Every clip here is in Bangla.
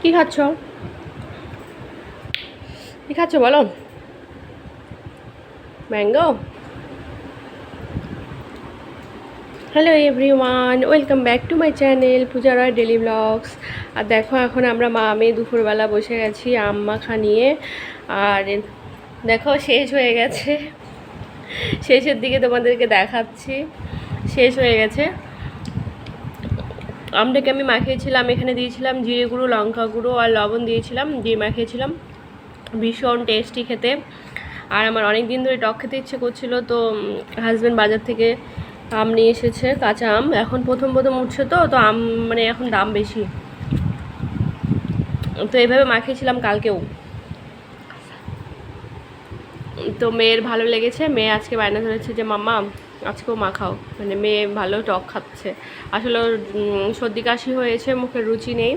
কি খাচ্ছ? কি খাচ্ছ বলো? Mango hello everyone welcome back to my channel Puja Roy daily vlogs আর দেখো, এখন আমরা মা মেয়ে দুপুরবেলা বসে গেছি আম মাখা নিয়ে। আর দেখো, শেষ হয়ে গেছে। শেষের দিকে তোমাদেরকে দেখাচ্ছি। শেষ হয়ে গেছে। আমটাকে আমি মাখিয়েছিলাম, এখানে দিয়েছিলাম জিরে গুঁড়ো, লঙ্কা গুঁড়ো আর লবণ দিয়েছিলাম, দিয়ে মাখিয়েছিলাম। ভীষণ টেস্টি খেতে। আর আমার অনেক দিন ধরে টক খেতে ইচ্ছে করছিল, তো হাজব্যান্ড বাজার থেকে আম নিয়ে এসেছে, কাঁচা আম। এখন প্রথম প্রথম উঠছে তো তো আম মানে এখন দাম বেশি। তো এইভাবে মাখিয়েছিলাম কালকেও। তো মেয়ের ভালো লেগেছে। মেয়ে আজকে বায়না ধরেছে যে, মাম্মা, আজকেও মা খাও। মানে মেয়ে ভালো টক খাচ্ছে। আসলে সর্দি কাশি হয়েছে মুখের রুচি নেই।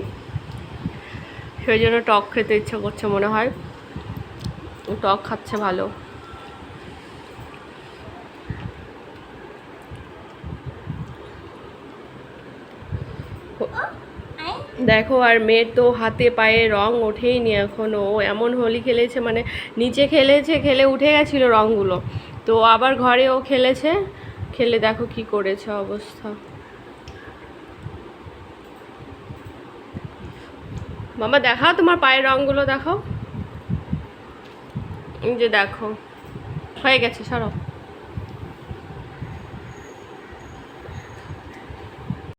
সেই জন্য টক খেতে ইচ্ছা করছে মনে হয়। টক খাচ্ছে ভালো। দেখো, আর মেয়ের তো হাতে পায়ে রং ওঠেই নি এখনও ও এমন হোলি খেলেছে মানে নিচে খেলেছে, খেলে উঠে গেছিল রঙগুলো তো আবার ঘরে ও খেলেছে, খেলে দেখো কি করেছে অবস্থা। মামা, দেখাও তোমার পায়ের রঙগুলো দেখো যে দেখো, হয়ে গেছে, সরো।